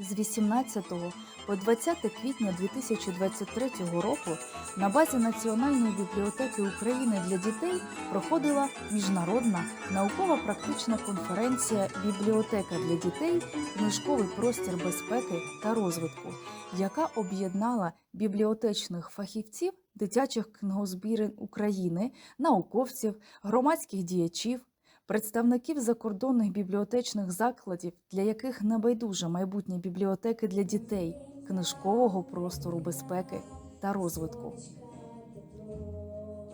З 18 по 20 квітня 2023 року на базі Національної бібліотеки України для дітей проходила міжнародна наукова-практична конференція Бібліотека для дітей. Книжковий простір безпеки та розвитку, яка об'єднала бібліотечних фахівців, дитячих книгозбірень України, науковців, громадських діячів, представників закордонних бібліотечних закладів, для яких небайдуже майбутнє бібліотеки для дітей, книжкового простору безпеки та розвитку.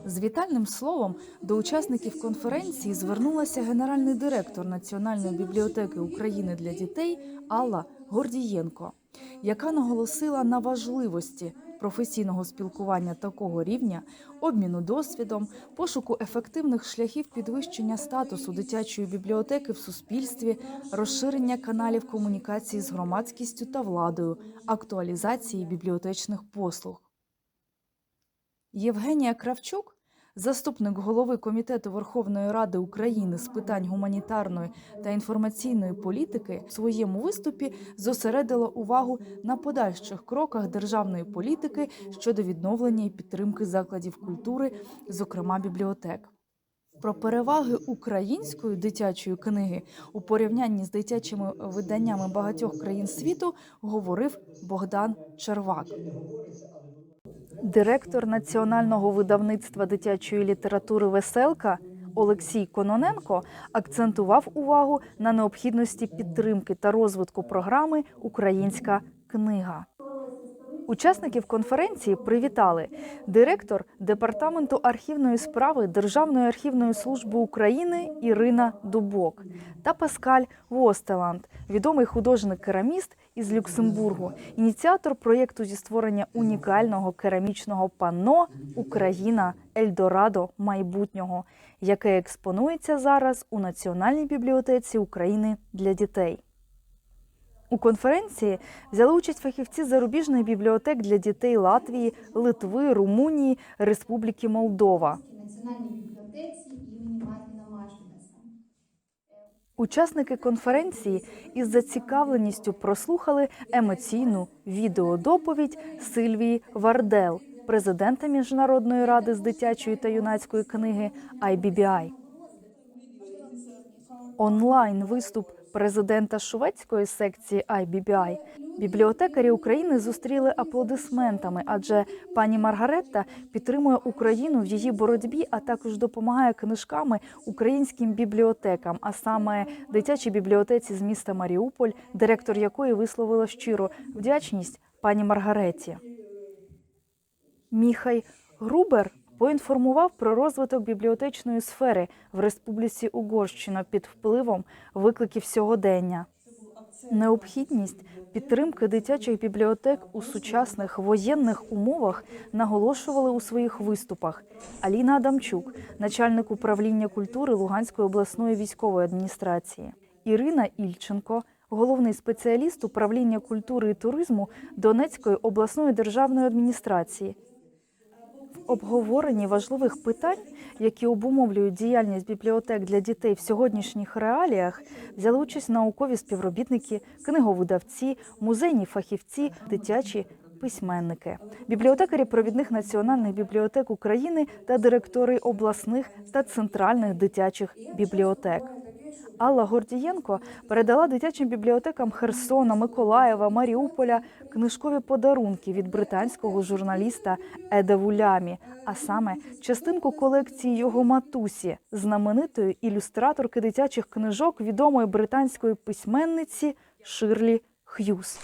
З вітальним словом до учасників конференції звернулася генеральний директор Національної бібліотеки України для дітей Алла Гордієнко, яка наголосила на важливості професійного спілкування такого рівня, обміну досвідом, пошуку ефективних шляхів підвищення статусу дитячої бібліотеки в суспільстві, розширення каналів комунікації з громадськістю та владою, актуалізації бібліотечних послуг. Євгенія Кравчук, заступник голови Комітету Верховної Ради України з питань гуманітарної та інформаційної політики, в своєму виступі зосередила увагу на подальших кроках державної політики щодо відновлення і підтримки закладів культури, зокрема бібліотек. Про переваги української дитячої книги у порівнянні з дитячими виданнями багатьох країн світу говорив Богдан Червак. Директор національного видавництва дитячої літератури Веселка Олексій Кононенко акцентував увагу на необхідності підтримки та розвитку програми Українська книга. Учасників конференції привітали директор департаменту архівної справи Державної архівної служби України Ірина Дубок та Паскаль Востеланд, відомий художник-кераміст із Люксембургу, ініціатор проєкту зі створення унікального керамічного панно Україна Ельдорадо майбутнього, яке експонується зараз у Національній бібліотеці України для дітей. У конференції взяли участь фахівці зарубіжних бібліотек для дітей Латвії, Литви, Румунії, Республіки Молдова. Учасники конференції із зацікавленістю прослухали емоційну відеодоповідь Сильвії Вардел, президента Міжнародної ради з дитячої та юнацької книги IBBI. Онлайн виступ президента шведської секції IBBI бібліотекарі України зустріли аплодисментами, адже пані Маргаретта підтримує Україну в її боротьбі, а також допомагає книжками українським бібліотекам, а саме дитячій бібліотеці з міста Маріуполь, директор якої висловила щиру вдячність пані Маргареті. Міхай Грубер поінформував про розвиток бібліотечної сфери в Республіці Угорщина під впливом викликів сьогодення. Необхідність підтримки дитячих бібліотек у сучасних воєнних умовах наголошували у своїх виступах Аліна Адамчук, начальник управління культури Луганської обласної військової адміністрації, Ірина Ільченко, головний спеціаліст управління культури і туризму Донецької обласної державної адміністрації. Обговоренні важливих питань, які обумовлюють діяльність бібліотек для дітей в сьогоднішніх реаліях, взяли участь наукові співробітники, книговидавці, музейні фахівці, дитячі письменники, бібліотекарі провідних національних бібліотек України та директори обласних та центральних дитячих бібліотек. Алла Гордієнко передала дитячим бібліотекам Херсона, Миколаєва, Маріуполя книжкові подарунки від британського журналіста Еда Вулямі, а саме частинку колекції його матусі, знаменитої ілюстраторки дитячих книжок відомої британської письменниці Ширлі Х'юз.